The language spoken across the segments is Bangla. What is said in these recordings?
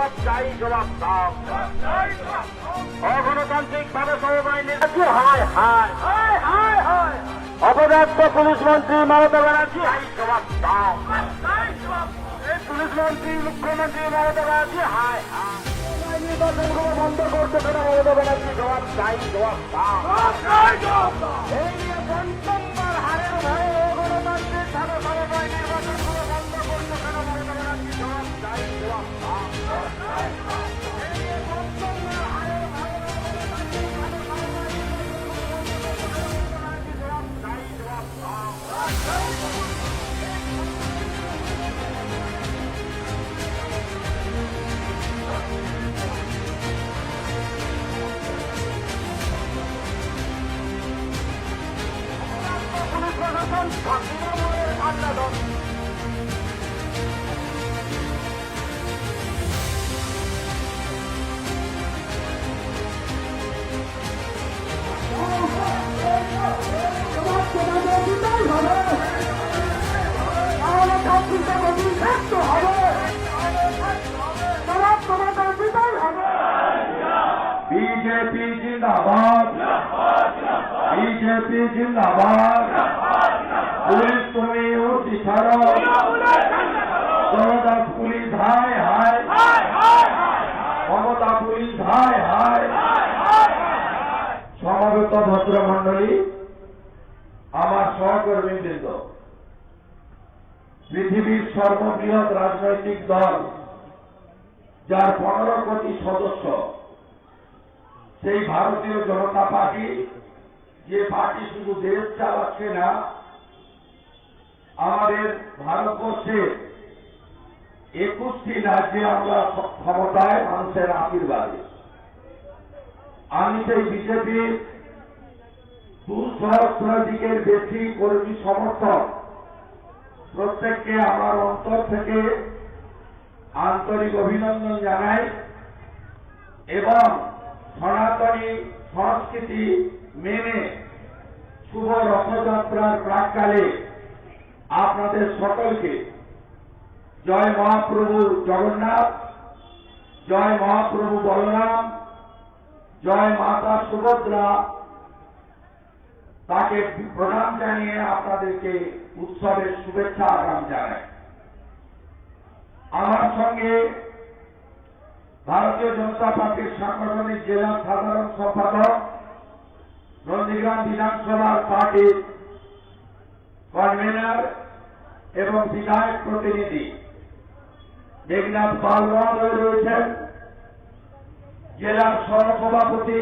জবাব চাই জবাব দাও অগণতান্ত্রিক ভাবে হায় হায়। হায় হায় হায়। অপদার্থ পুলিশ মন্ত্রী মমতা ব্যানার্জি। হাই জবাব দাও। এই পুলিশ মন্ত্রী মুখ্যমন্ত্রী মমতা ব্যানার্জি হায় হায়। নির্বাচনগুলো বন্ধ করতে কেন মমতা ব্যানার্জি জবাব চাই জবাব দাও। এই নিয়ে পঞ্চমবার প্রশাসন পৃথিবীর সর্ববৃহৎ রাজনৈতিক দল, যার পনেরো কোটি সদস্য, সেই ভারতীয় জনতা পার্টি, যে পার্টি শুধু দেশ চালাচ্ছে না, আমাদের ভারতবর্ষে একুশটি রাজ্যে আমরা ক্ষমতায় মানুষের আশীর্বাদে। আমি সেই বিজেপির দু বেশি কর্মী সমর্থক প্রত্যেককে আমার অন্তর থেকে আন্তরিক অভিনন্দন জানাই এবং সনাতনী সংস্কৃতি মেনে শুভ রথযাত্রার প্রাককালে আপনাদের সকলকে জয় মহাপ্রভু জগন্নাথ, জয় মহাপ্রভু বলরাম, জয় মাতা সুভদ্রা তাকে প্রণাম জানিয়ে আপনাদেরকে উৎসবের শুভেচ্ছা আগাম জানাই। আমার সঙ্গে ভারতীয় জনতা পার্টির সাংগঠনিক জেলা সাধারণ সম্পাদক নন্দীগ্রাম বিধানসভার পার্টির কনভেনার এবং বিধায়ক প্রতিনিধি মেঘনাথ পাল মহোদয় রয়েছেন। জেলার সহসভাপতি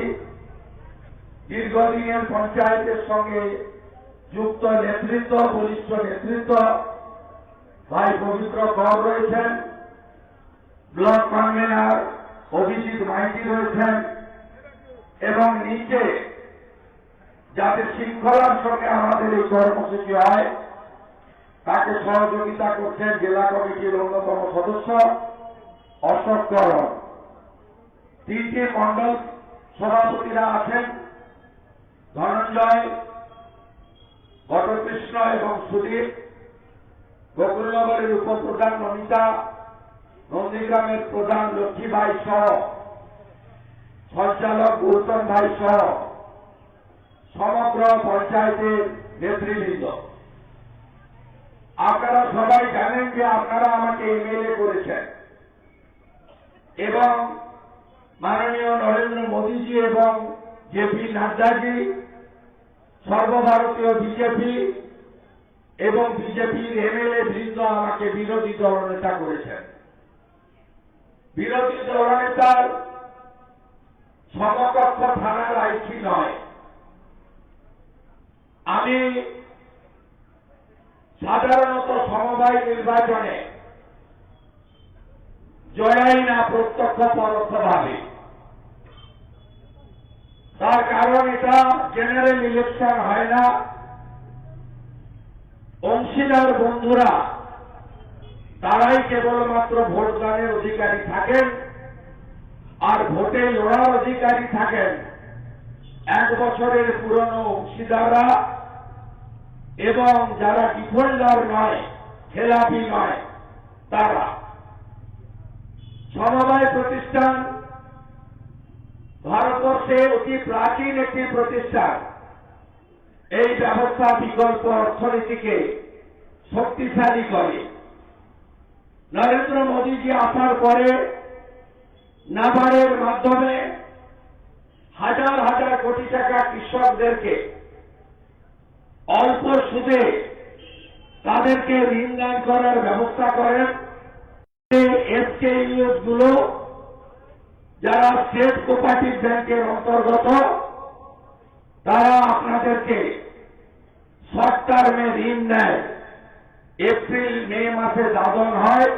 দীর্ঘদিনের পঞ্চায়েতের সঙ্গে যুক্ত নেতৃত্ব বরিষ্ঠ নেতৃত্ব, ভাই পবিত্র কর রয়েছেন। ব্লক কনভেনার অভিজিৎ মাইতি রয়েছেন এবং নিচে যাতে শৃঙ্খলার সঙ্গে আমাদের এই কর্মসূচি হয়, তাকে সহযোগিতা করছেন জেলা কমিটির অন্যতম সদস্য অশোক করণ। তিনটি মণ্ডল সভাপতিরা আছেন। ধনঞ্জয় ঘটকৃষ্ণ এবং সুদীপ, গোকুলনগরের উপপ্রধান নমিতা নন্দীগ্রামের প্রধান লক্ষ্মীবাই সহ, সঞ্চালক গৌতম ভাই সহ, সমগ্র পঞ্চায়েতের নেতৃবৃন্দ। আপনারা সবাই জানেন যে আপনারা আমাকে এমএলএ করেছেন। এবং মাননীয় নরেন্দ্র মোদীজি এবং জেপি নাড্ডাজি, সর্বভারতীয় বিজেপি এবং বিজেপির এমএলএ বৃন্দ আমাকে বিরোধী দলনেতা করেছেন। বিরোধী দলনেতার সমকক্ষ থানার আইসি নয়। আমি সাধারণত সমবায় নির্বাচনে জয়াই না প্রত্যক্ষ পরোক্ষভাবে। তার কারণ এটা জেনারেল ইলেকশন হয় না। অংশীদার বন্ধুরা, তারাই কেবলমাত্র ভোটদানের অধিকারী থাকেন আর ভোটে লড়ার অধিকারী থাকেন। এক বছরের পুরনো অংশীদাররা এবং যারা ডিফল্টার নয়, খেলাপি নয়, তারা। সমবায় প্রতিষ্ঠান ভারতবর্ষে অতি প্রাচীন একটি প্রতিষ্ঠান। এই ব্যবস্থা বিকল্প অর্থনীতিকে শক্তিশালী করে। নরেন্দ্র মোদীজি আসার পরে নাবারের মাধ্যমে হাজার হাজার কোটি টাকা কৃষকদেরকে অল্প সুদে তাদেরকে ঋণ দান করার ব্যবস্থা করেন। এসকেইউএসগুলো যারা স্টেট কোপারেটিভ ব্যাংকের অন্তর্গত, তারা আপনাদেরকে শর্ট টার্মে ঋণ নেয়। এপ্রিল, মে মাসে দাদন হয়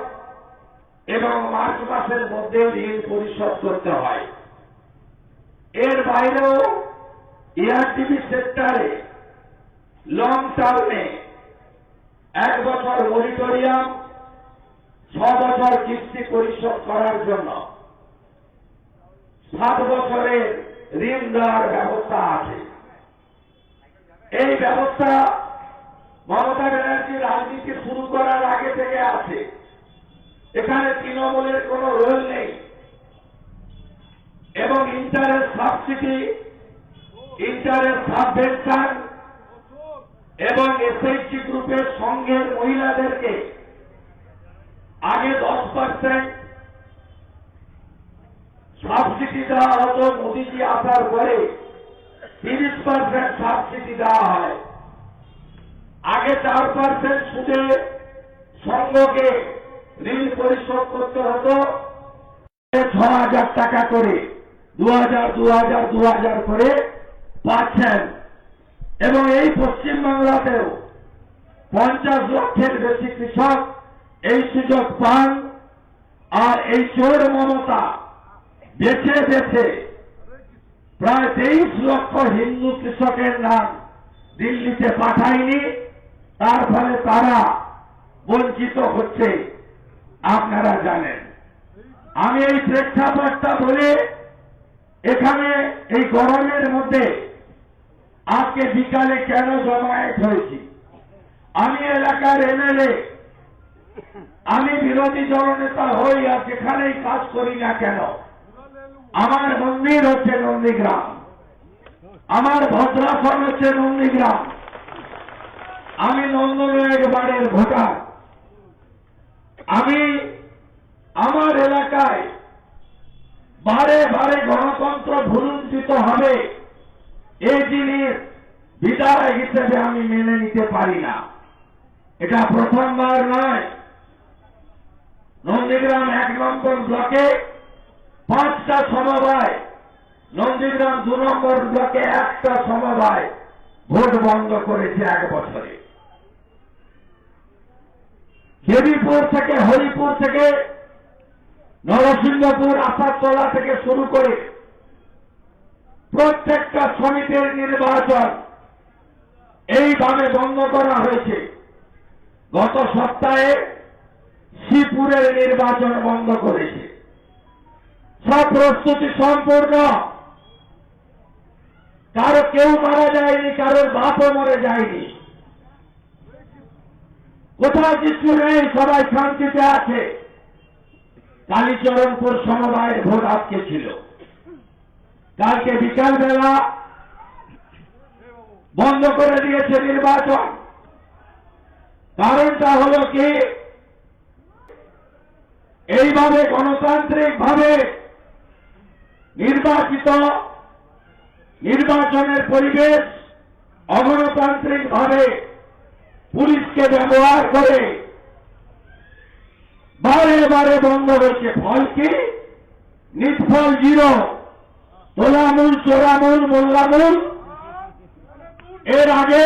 এবং মার্চ মাসের মধ্যে ঋণ পরিশোধ করতে হয়। এর বাইরেও এআরটিভি সেক্টরে লং টার্মে এক বছর মনিটরিয়াম ছ বছর কিস্তি পরিশোধ করার জন্য সাত বছরের ঋণ দেওয়ার ব্যবস্থা আছে। এই ব্যবস্থা মমতা ব্যানার্জি রাজনীতি শুরু করার আগে থেকে আছে। এখানে তৃণমূলের কোনো রোল নেই। এবং ইন্টারেস্ট সাবসিডি ইন্টারেস্ট সাবভেনশন এবং এসএইচজি গ্রুপের সঙ্গের মহিলাদেরকে আগে দশ পার্সেন্ট সাবসিডি দেওয়া হতো মোদীজি আসার পরে। তিরিশ পার্সেন্ট সাবসিডি দেওয়া হয়। আগে চার পার্সেন্ট সুদে সঙ্গকে ঋণ পরিশোধ করতে হতো। ছ হাজার টাকা করে দু হাজার দু হাজার দু হাজার করে পাচ্ছেন। এবং এই পশ্চিমবাংলাতেও পঞ্চাশ লক্ষের বেশি কৃষক এই সুযোগ পান। আর এই চোর মমতা বেছে বেছে প্রায় তেইশ লক্ষ হিন্দু কৃষকের নাম দিল্লিতে পাঠায়নি। তার ফলে তারা বঞ্চিত হচ্ছে। আপনারা জানেন। আমি এই প্রেক্ষাপটটা বলে এখানে এই গরমের মধ্যে আজকে বিকালে কেন জমায়েত হয়েছি? আমি এলাকার এমএলএ। আমি বিরোধী দলনেতা হই আর যেখানেই কাজ করি না কেন আমার মন্দির হচ্ছে নন্দীগ্রাম। আমার ভদ্রাসন হচ্ছে নন্দীগ্রাম। আমি নন্দনের বাড়ির ভোটার। আমি আমার এলাকায় বারে বারে গণতন্ত্র ভুলুঞ্চিত হবে এই জিনিস বিদায় হিসেবে আমি মেনে নিতে পারি না। এটা প্রথমবার নয়। নন্দীগ্রাম এক নম্বর ব্লকে পাঁচটা সমবায়, নন্দীগ্রাম দু নম্বর ব্লকে একটা সমবায়, ভোট বন্ধ করেছে এক বছরে। দেবীপুর থেকে, হরিপুর থেকে, নরসিংহপুর আসারতলা থেকে শুরু করে প্রত্যেকটা সমিতির নির্বাচন এইভাবে বন্ধ করা হয়েছে। গত সপ্তাহে শ্রীপুরের নির্বাচন বন্ধ করেছে। সব প্রস্তুতি সম্পূর্ণ। কারও কেউ মারা যায়নি, কারোর বাপও মরে যায়নি। কোথাও কিছু নেই, সবাই শান্তিতে আছে। কালীচরণপুর সমবায়ের ভোট আজকে ছিল। কালকে বিকালবেলা বন্ধ করে দিয়েছে নির্বাচন। কারণটা হল কি? এইভাবে গণতান্ত্রিক ভাবে নির্বাচিত নির্বাচনের পরিবেশ অগণতান্ত্রিক ভাবে পুলিশকে ব্যবহার করে বারে বারে বন্ধ হয়েছে ফল কি নিষ্ফল জিরো। তোলামূল, চোরামূল, মোল্লামূল। এর আগে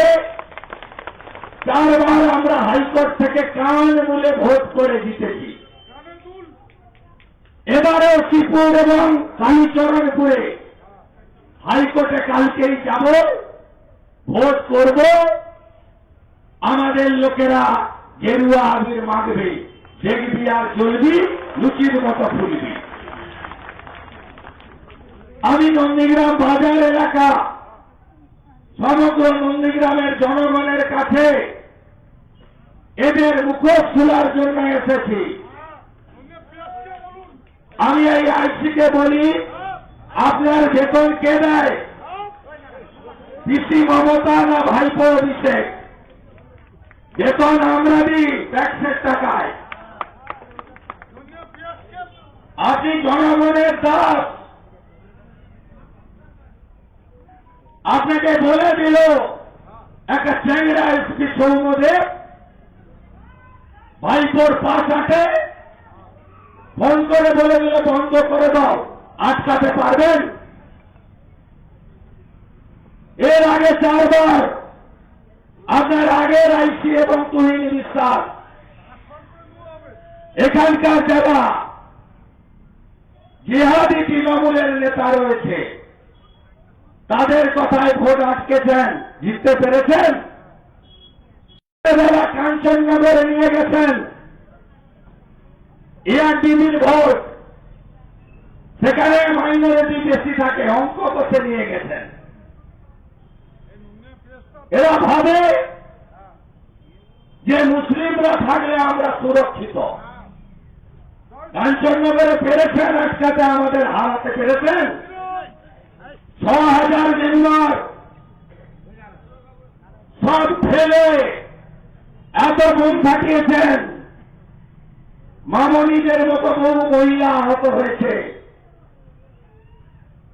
চারবার আমরা হাইকোর্ট থেকে কান মূলে ভোট করে জিতেছি। এবারেও শ্রীপুর এবং কালীচরণপুরে হাইকোর্টে কালকেই যাব, ভোট করব, আমাদের লোকেরা গেরুয়া আবির মাগবে, দেখবি আর চলবি, লুচির মতো ফুলবি। আমি নন্দীগ্রাম বাজার এলাকা, সমগ্র নন্দীগ্রামের জনগণের কাছে এদের মুখোশ খোলার জন্য এসেছি। আমি এই আইসিকে বলি, আপনার বেতন কে দেয়? পিসি মমতা না ভাইপো অভিষেক? বেতন আমরা দিই ট্যাক্সের টাকায়। আপনি জনগণের দাস। আপনাকে বলে দিল, একটা চ্যাংরা এসপি সৌমদেব ভাইপোর পাশ আটে। ফোন করে বলে দিলে বন্ধ করে দাও। আটকাতে পারবেন? এর আগে চারবার আপনার আগের আইসি এবং তুহিনী বিশ্বাস। এখানকার যারা জিহাদি তৃণমূলের নেতা রয়েছে, তাদের কথায় ভোট আটকেছেন। জিততে পেরেছেন? কাঞ্চননগরে নিয়ে গেছেন। এআরটিভির ভোট সেখানে মাইনরিটি বেশি থাকে, অঙ্ক করতে নিয়ে গেছেন এরা ভাবে যে মুসলিমরা থাকলে আমরা সুরক্ষিত। কাঞ্চননগরে পেরেছেন, একসাথে আমাদের হারাতে পেরেছেন। ছ হাজার মেম্বার সব ফেলে এত বোন থাকিয়েছেন মামনিদের মতো বহু মহিলা আহত হয়েছে।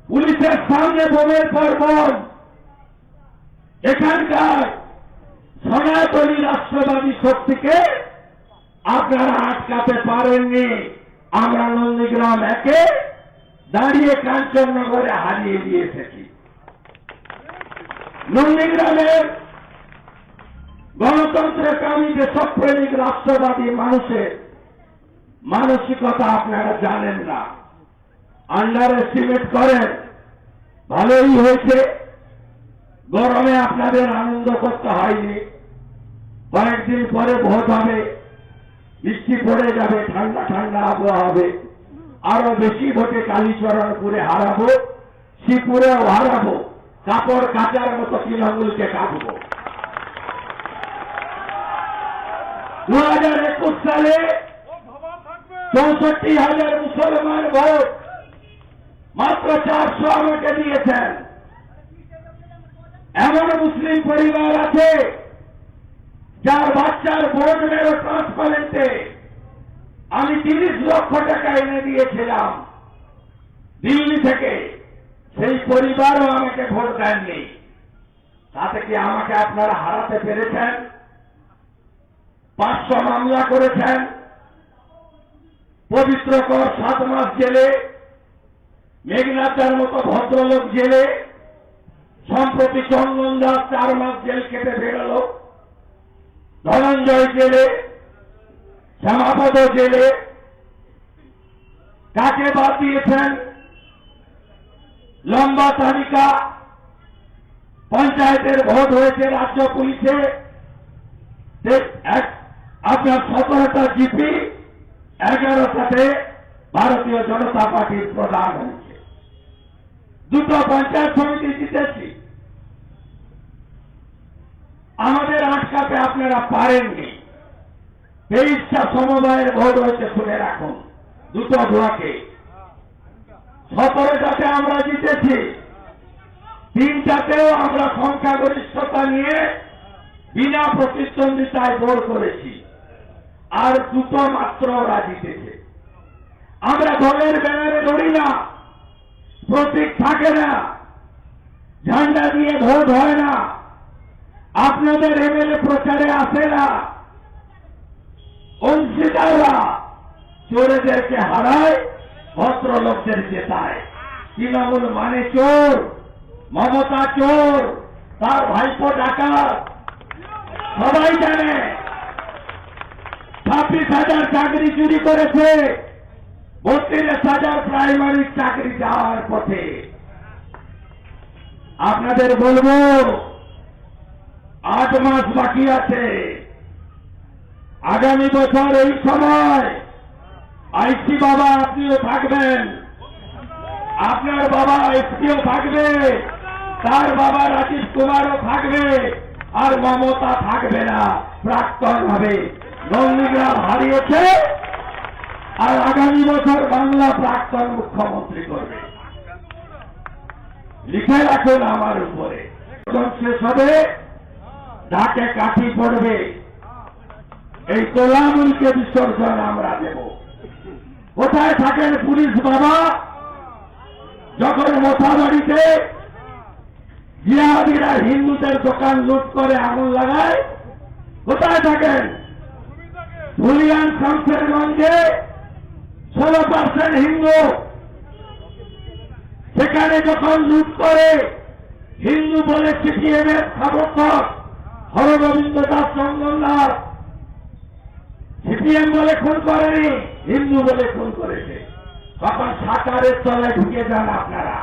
পুলিশের সামনে বোমের পর বোম এখানকার সনাতনী রাষ্ট্রবাদী শক্তিকে আপনারা আটকাতে পারেননি। আমরা নন্দীগ্রাম একে দাঁড়িয়ে কাঞ্চননগরে হারিয়ে দিয়ে এসেছি নন্দীগ্রামের গণতন্ত্রকামী দেশপ্রেমিক রাষ্ট্রবাদী মানুষের মানসিকতা আপনারা জানেন না। আন্ডার এস্টিমেট করেন। ভালোই হয়েছে। গরমে আপনাদের আনন্দ করতে হয়নি। কয়েকদিন পরে ভোট হবে। বৃষ্টি পড়ে যাবে, ঠান্ডা ঠান্ডা আবহাওয়া হবে। আরও বেশি ভোটে কালীচরণপুরে হারাবো, শ্রীপুরেও হারাবো, কাপড় কাচার মতো তৃণমূলকে কাটবো। দু হাজার একুশ সালে চৌষট্টি হাজার মুসলমান ভোট মাত্র চারশো আমাকে দিয়েছেন। এমন মুসলিম পরিবার আছে যার বাচ্চার ভোট মেরো ট্রান্সপারেন্টে আমি তিরিশ লক্ষ টাকা এনে দিয়েছিলাম। দিল্লি থেকে সেই পরিবারও আমাকে ভোট দেননি। তাতে কি আমাকে আপনারা হারাতে পেরেছেন? পাঁচশো মামলা করেছেন? পবিত্র কর সাত মাস জেলে মেঘনাথের মতো ভদ্রলোক জেলে, সম্প্রতি চন্দন দাস চার মাস জেল কেটে বেরোল ধনঞ্জয় জেলে, শ্যামাপদ জেলে, কাকে বাদ দিয়েছেন? লম্বা তালিকা, পঞ্চায়েতের ভোট হয়েছে রাজ্য পুলিশে আপনার সতেরোটা জিপি এগারোটাতে ভারতীয় জনতা পার্টির প্রধান হয়েছে। দুটো পঞ্চায়েত সমিতি জিতেছি। আমাদের আটকাতে আপনারা পারেননি। তেইশটা সমবায়ের ভোট হয়েছে শুনে রাখুন, দুটো ব্লকে। সতেরোটাতে আমরা জিতেছি। তিনটাতেও আমরা সংখ্যাগরিষ্ঠতা নিয়ে বিনা প্রতিদ্বন্দ্বিতায় ভোট করেছি। আর দুটো মাত্র ওরা জিতেছে। আমরা দলের ব্যানারে লড়ি না, প্রতীক থাকে না, ঝান্ডা দিয়ে ভোট হয় না, আপনাদের এমএলএ প্রচারে আসে না। অংশীদাররা চোরেদেরকে হারায়, ভদ্রলোকদের জেতায়। তৃণমূল মানে চোর, মমতা চোর, তার ভাইপো ডাকাত। সবাই জানে ছাব্বিশ হাজার চাকরি চুরি করেছে। বত্রিশ হাজার প্রাইমারি চাকরি যাওয়ার পথে। আপনাদের বলব, আট মাস বাকি আছে। আগামী বছর এই সময় আইসি বাবা আপনিও থাকবেন। আপনার বাবা এসপিও থাকবে, তার বাবা রাজীব কুমারও থাকবে, আর মমতা থাকবে না, প্রাক্তন হবে। নন্দীগ্রাম হারিয়েছে আর আগামী বছর বাংলা প্রাক্তন মুখ্যমন্ত্রী করবে। লিখে রাখুন আমার উপরে। শেষ হবে, ঢাকে কাঠি পড়বে। এই তোলামুলকে বিসর্জন আমরা দেব। কোথায় থাকেন পুলিশ বাবা? যখন মোথাবাড়িতে জিহাদিরা হিন্দুদের দোকান লুট করে আগুন লাগায়, কোথায় থাকেন? ধুলিয়ান শামসেরগঞ্জে ষোলো পার্সেন্ট হিন্দু। সেখানে যখন লুট করে, হিন্দু বলে সিপিএম এর সমর্থক হরগোবিন্দ দাস চন্দন সিপিএম বলে খুন করেনি, হিন্দু বলে খুন করেছে। তখন সাঁতারের তলায় ঢুকে যান আপনারা।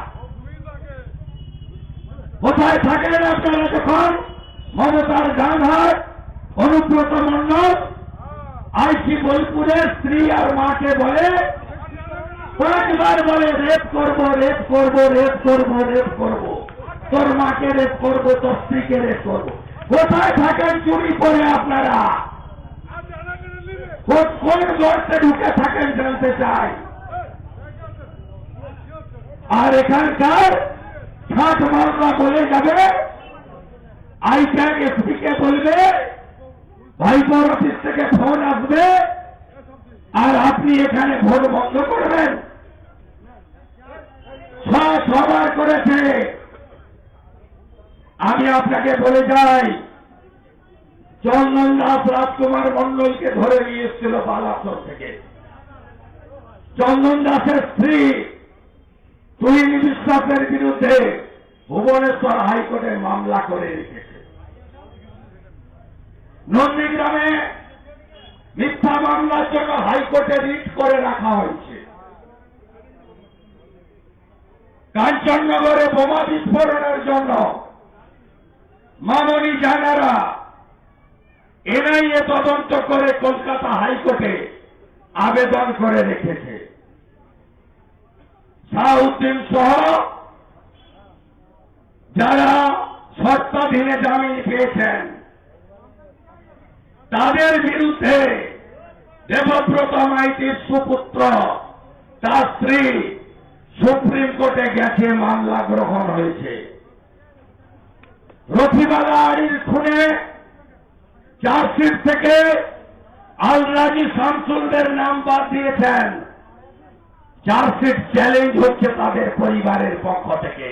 কোথায় থাকেন আপনারা যখন? মমতার গানহাট অনুব্রত মন্ডল আইসি বোলপুরের স্ত্রী আর মাকে বলে, কয়েকবার বলে, রেপ করব রেপ করব রেপ করব রেপ করব। তোর মাকে রেপ করব, তোর স্ত্রীকে রেপ করব। কোথায় থাকেন চুরি করে আপনারা? কোন- গর্তে ঢুকে থাকেন জানতে চাই? আর এখানকার ষাট মামলা বলে যাবে আইট্যাগ এসপিকে বলবে ভাইপোর অফিস থেকে ফোন আসবে আর আপনি এখানে ভোট বন্ধ করবেন। সবার করেছে। আমি আপনাকে বলে যাই, চন্দন দাস রাজকুমার মন্ডলকে ধরে নিয়ে এসেছিল বালাসর থেকে। চন্দন দাসের স্ত্রী, তুহিন বিশ্বাসের বিরুদ্ধে ভুবনেশ্বর হাইকোর্টে মামলা করে রেখেছে। নন্দীগ্রামে মিথ্যা মামলার জন্য হাইকোর্টে রিট করে রাখা হয়েছে। কাঞ্চননগরে বোমা বিস্ফোরণের জন্য মামনি জানারা এনআইএ তদন্ত করে কলকাতা হাইকোর্টে আবেদন করে রেখেছে। শাহউদ্দিন সহ যারা শর্তাধীনে জামিন পেয়েছেন তাদের বিরুদ্ধে দেবব্রত মাইতির সুপুত্র, তার স্ত্রী সুপ্রিম কোর্টে গেছে, মামলা গ্রহণ হয়েছে। রফিবালা আড়ির খুনে চার্জশিট থেকে আলরাজি শামসুলদের নাম বাদ দিয়েছেন। চার্জশিট চ্যালেঞ্জ হচ্ছে তাদের পরিবারের পক্ষ থেকে।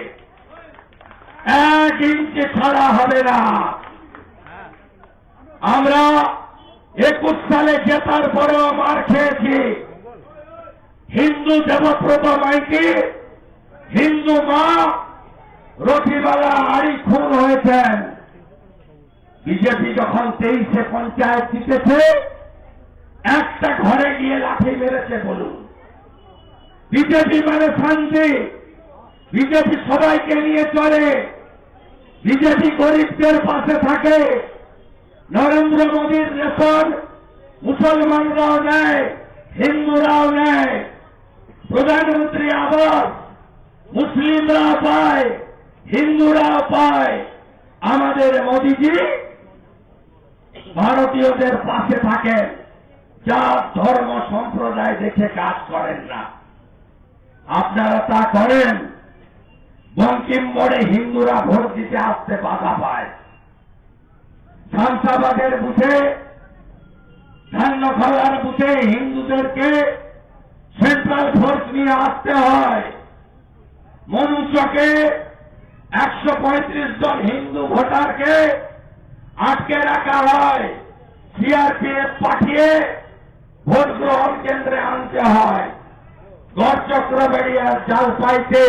এক ইঞ্চি ছাড়া হবে না। আমরা একুশ সালে জেতার পরেও মার খেয়েছি। হিন্দু দেবপ্রত মাইকে হিন্দু মা রথিবালা আড়ি খুন হয়েছেন। বিজেপি যখন তেইশে পঞ্চায়েত জিতেছে, একটা ঘরে গিয়ে লাঠি মেরেছে বলুন। বিজেপি মানে শান্তি। বিজেপি সবাইকে নিয়ে চলে। বিজেপি গরিবদের পাশে থাকে। নরেন্দ্র মোদীর রেশন মুসলমানরাও নেয়, হিন্দুরাও নেয়। প্রধানমন্ত্রী আবাস মুসলিমরা পায়, হিন্দুরাও পায়। আমাদের মোদীজি ভারতীয়দের পাশে থাকেন যা ধর্ম সম্প্রদায় দেখে কাজ করেন না। আপনারা তা করেন বঙ্কিম মোড়ে হিন্দুরা ভোট দিতে আসতে বাধা পায়। শামসাবাদের বুথে ধান্যখলার বুথে হিন্দুদেরকে সেন্ট্রাল ফোর্স নিয়ে আসতে হয়। মনুষ্যকে একশো পঁয়ত্রিশ জন হিন্দু ভোটারকে আটকে রাখা হয় সিআরপিএফ পাঠিয়ে ভোট গ্রহণ কেন্দ্রে আনতে হয়। গড় চক্রবেড়িয়ার জালপাইতে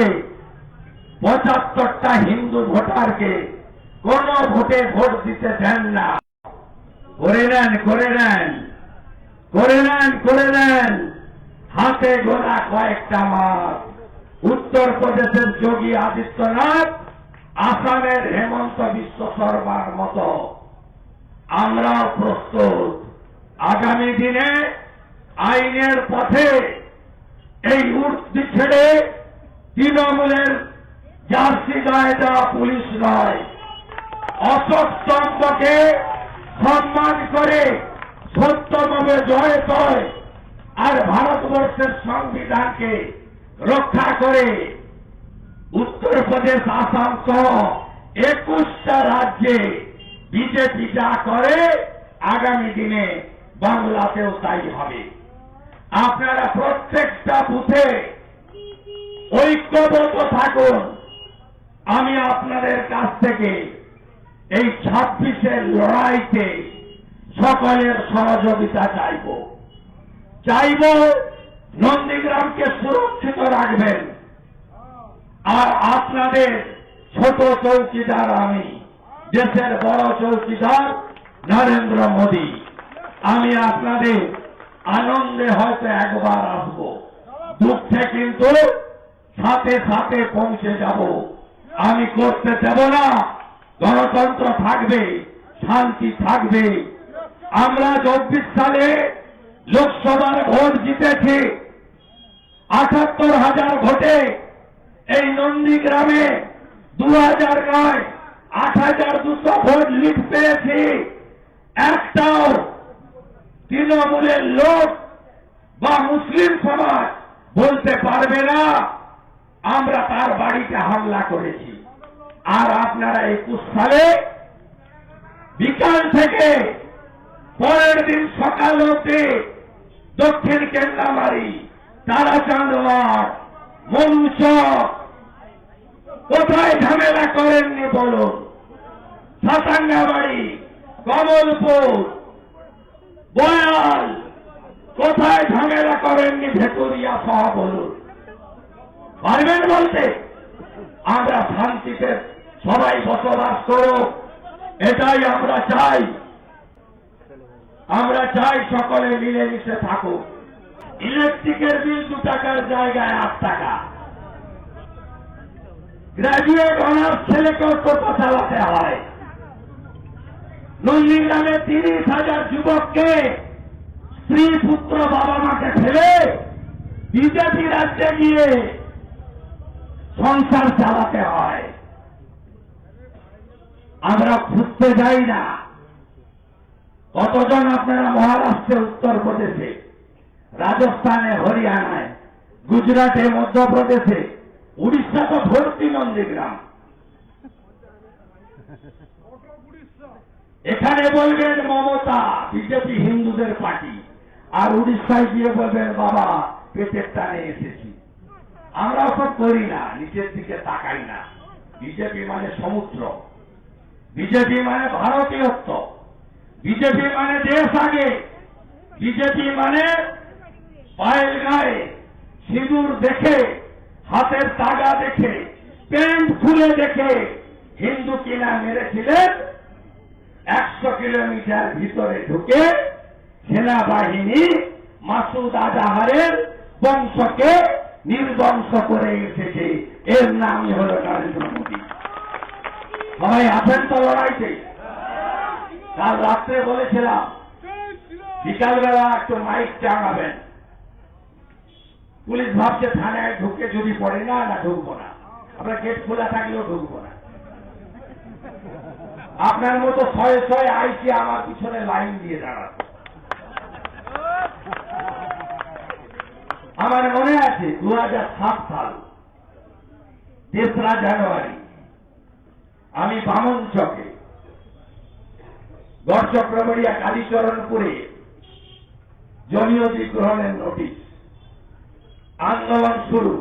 পঁচাত্তরটা হিন্দু ভোটারকে কোন ভোটে ভোট দিতে দেন না। করে নেন করে নেন। করে নেন করে নেন। হাতে গোনা কয়েকটা মাস উত্তর প্রদেশের যোগী আদিত্যনাথ, আসামের হেমন্ত বিশ্ব শর্মার মতো। আমরাও প্রস্তুত। আগামী দিনে আইনের পথে এই উর্দি ছেড়ে তৃণমূলের জার্সি গায়ে দেওয়া পুলিশ নয়। অশোক স্তম্ভকে সম্মান করে সত্যভাবে জয় তয় আর ভারতবর্ষের সংবিধানকে রক্ষা করে উত্তরপ্রদেশ আসাম সহ একুশটা রাজ্যে বিজেপি যা করে, আগামী দিনে বাংলাতেও তাই হবে। আপনারা প্রত্যেকটা বুথে ঐক্যবদ্ধ থাকুন। আমি আপনাদের কাছ থেকে এই ছাব্বিশের লড়াইতে সকলের সহযোগিতা চাইব। চাইব নন্দীগ্রামকে সুরক্ষিত রাখবেন। আর আপনাদের ছোট চৌকিদার আমি, দেশের বড় চৌকিদার নরেন্দ্র মোদী। আমি আপনাদের আনন্দে হয়তো একবার আসব। দুঃখে কিন্তু সাথে সাথে পৌঁছে যাব। আমি করতে দেব না। গণতন্ত্র থাকবে, শান্তি থাকবে। আমরা চব্বিশ সালে লোকসভার ভোট জিতেছি। আটাত্তর হাজার ভোটে এই নন্দীগ্রামে দু হাজার নয়, আট হাজার দুশো ভোট লিড পেয়েছি। একটাও তৃণমূলের লোক বা মুসলিম সমাজ বলতে পারবে না। আমরা তার বাড়িতে হামলা করেছি। আর আপনারা একুশ সালে বিকাল থেকে পরের দিন সকাল অব্দি দক্ষিণ কেন্দ্রামারি তারাচাঁদ মাঠ মনুচক কোথায় ঝামেলা করেননি বলুন? সাতাঙ্গাবাড়ি, কমলপুর, বয়াল, কোথায় ঝামেলা করেননি ভেতুরিয়া সহ বলুন? পারবেন বলতে? আমরা শান্তিতে সবাই বসবাস করুক, এটাই আমরা চাই। আমরা চাই সকলে মিলেমিশে থাকুক। ইলেকট্রিকের বিল দু টাকার জায়গায় আট টাকা। গ্রাজুয়েট অনার্স ছেলেকেও টোটো চালাতে হয়। নন্দীগ্রামে তিরিশ হাজার যুবককে স্ত্রী পুত্র বাবা মাকে ফেলে বিজেপি রাজ্যে গিয়ে সংসার চালাতে হয়। আমরা খুঁজতে যাই না। কতজন আপনারা মহারাষ্ট্রে উত্তরপ্রদেশে, রাজস্থানে, হরিয়ানায়, গুজরাটে, মধ্যপ্রদেশে, উড়িষ্যা তো ভর্তি নন্দীগ্রাম। এখানে বলবেন মমতা, বিজেপি হিন্দুদের পার্টি, আর উড়িষ্যায় গিয়ে বলবেন, বাবা, পেটের টানে এসেছি। আমরা সব করি না, নিচের দিকে তাকাই না। বিজেপি মানে সমুদ্র। বিজেপি মানে ভারতীয়ত্ব। বিজেপি মানে দেশ আগে। বিজেপি মানে পায়ের গায়ে। সিঁদুর দেখে, হাতের তাগা দেখে, প্যান্ট খুলে দেখে হিন্দু কিনা মেরেছিলেন। একশো কিলোমিটার ভিতরে ঢুকে সেনাবাহিনী মাসুদ আজাহারের বংশকে নির্বংশ করে এসেছে। এর নামই হল নরেন্দ্র মোদী। সবাই আছেন তো লড়াইতে। কাল রাত্রে বলেছিলাম, বিকালবেলা একটু মাইক টাঙাবেন। পুলিশ ভাবছে থানায় ঢুকে যদি পড়ে, না না, ঢুকবো না। আমরা গেট খোলা থাকলেও ঢুকবো না। আপনার মতো ছয় ছয় আইসি আমার পিছনে লাইন দিয়ে দাঁড়াচ্ছে আমার মনে আছে দু সাত সাল, তেসরা জানুয়ারি আমি বামন চকে। গড় কালীচরণপুরে জমি অধিগ্রহণের নোটিশ আন্দোলন শুরু।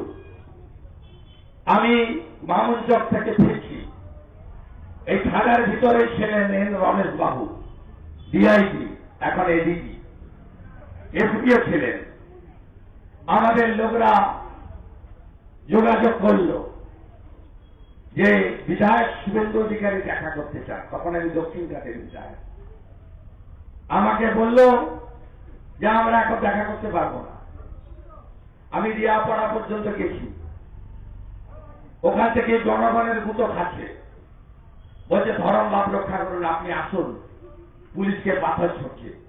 আমি মামুন চক থেকে ফিরছি। এই থানার ভিতরে ছিলেন এন রমেশ বাবু ডিআইজি এখন এডিজি এসপিও ছিলেন। আমাদের লোকরা যোগাযোগ করল। যে বিধায়ক শুভেন্দু অধিকারী দেখা করতে চান তখন আমি দক্ষিণ ঘাটের বিধায়ক আমাকে বলল যে আমরা এখন দেখা করতে পারব না। আমি রিয়াপাড়া পর্যন্ত গেছি। ওখান থেকে জনগণের গুতো খাচ্ছে। বলছে, ধরম বাপ রক্ষা করুন, আপনি আসুন। পুলিশকে পাথর ছড়ছে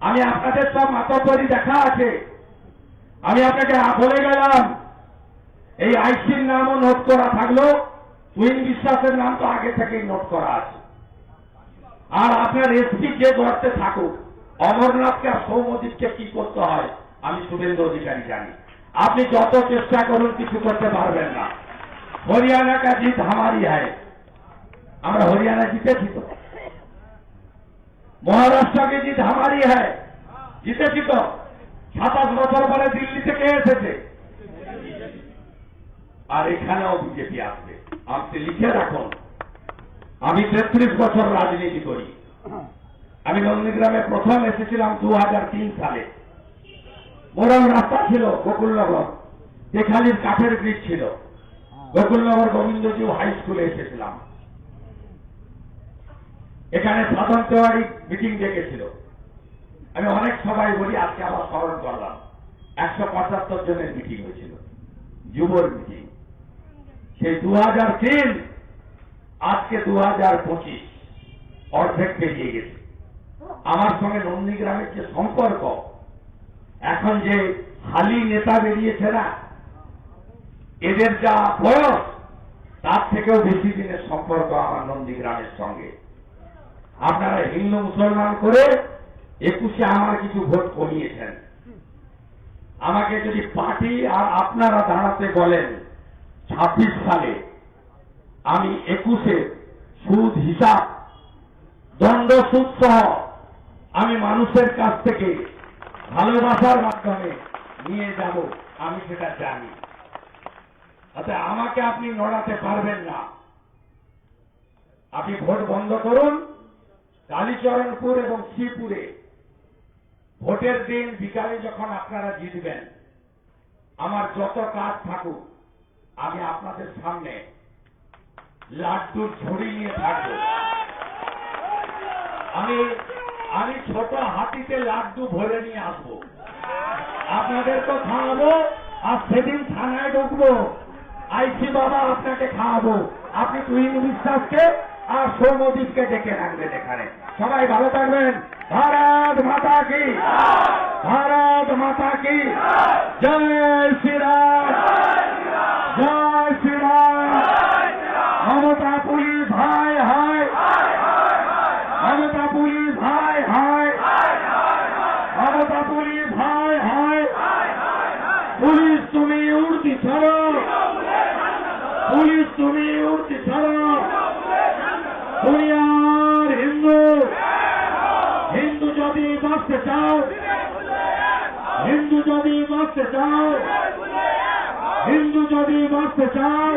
আমি আপনাদের সব মাতব্বরি দেখা আছে। আমি আপনাকে বলে গেলাম। এই আইসির নামও নোট করা থাকল উইন বিশ্বাসের নাম তো আগে থেকেই নোট করা আছে। আর আপনার এসপি যে গর্তে থাকুক, অমরনাথকে আর সৌমদীপকে কি করতে হয়, আমি শুভেন্দু অধিকারী জানি। আপনি যত চেষ্টা করুন, কিছু করতে পারবেন না। হরিয়ানা কা জিত হামারি হয় আমরা হরিয়ানা জিতেছি তো। মহারাষ্ট্রকে জিত হামারি হয় জিতেছি তো। সাতাশ বছর পরে দিল্লি থেকে এসেছে? আর এখানেও বিজেপি আসবে। আপনি লিখে রাখুন। আমি তেত্রিশ বছর রাজনীতি করি। আমি নন্দীগ্রামে প্রথম এসেছিলাম দু হাজার তিন সালে। মোরাম রাস্তা ছিল গোকুলনগর। তেখালির কাঠের ব্রিজ ছিল। গোকুলনগর গোবিন্দজিউ হাই স্কুলে এসেছিলাম। এখানে সাধন তেওয়ারি মিটিং ডেকেছিল। আমি অনেক সবাই বলি, আজকে আবার স্মরণ করলাম। একশো পঁচাত্তর জনের মিটিং হয়েছিল। যুবর মিটিং। সেই দু হাজার তিন, আজকে দু হাজার পঁচিশ, অর্ধেক পেরিয়ে গেছে। আমার সঙ্গে নন্দীগ্রামের যে সম্পর্ক, এখন যে হালি নেতা বেরিয়েছে না, এদের যা বয়স, তার থেকেও বেশি দিনের সম্পর্ক আমার নন্দীগ্রামের সঙ্গে। আপনারা হিন্দু মুসলমান করে একুশে আমার কিছু ভোট কমিয়েছেন। আমাকে যদি পার্টি আর আপনারা দাঁড়াতে বলেন ছাব্বিশ সালে আমি একুশে সুদ হিসাব, দণ্ড সুদ সহ আমি মানুষের কাছ থেকে ভালোবাসার মাধ্যমে নিয়ে যাব, আমি সেটা জানি। অর্থাৎ আমাকে আপনি নড়াতে পারবেন না। আপনি ভোট বন্ধ করুন। কালীচরণপুর এবং শ্রীপুরে ভোটের দিন বিকালে যখন আপনারা জিতবেন, আমার যত কাজ থাকুক আমি আপনাদের সামনে লাড্ডুর ঝুড়ি নিয়ে থাকব। আমি আমি ছোট হাতিতে লাড্ডু ভরে নিয়ে আসব। আপনাদেরকে খাওয়াবো, আর সেদিন থানায় ঢুকবো। আইসি বাবা আপনাকে খাওয়াবো। আপনি তুহিন বিশ্বাসকে আর সৌমদীপকে ডেকে রাখবেন এখানে। সবাই ভালো থাকবেন। ভারত মাতা কি? ভারত মাতা কি? জয় শ্রীরাম বাঁচতে চাও হিন্দু যদি বাঁচতে চাও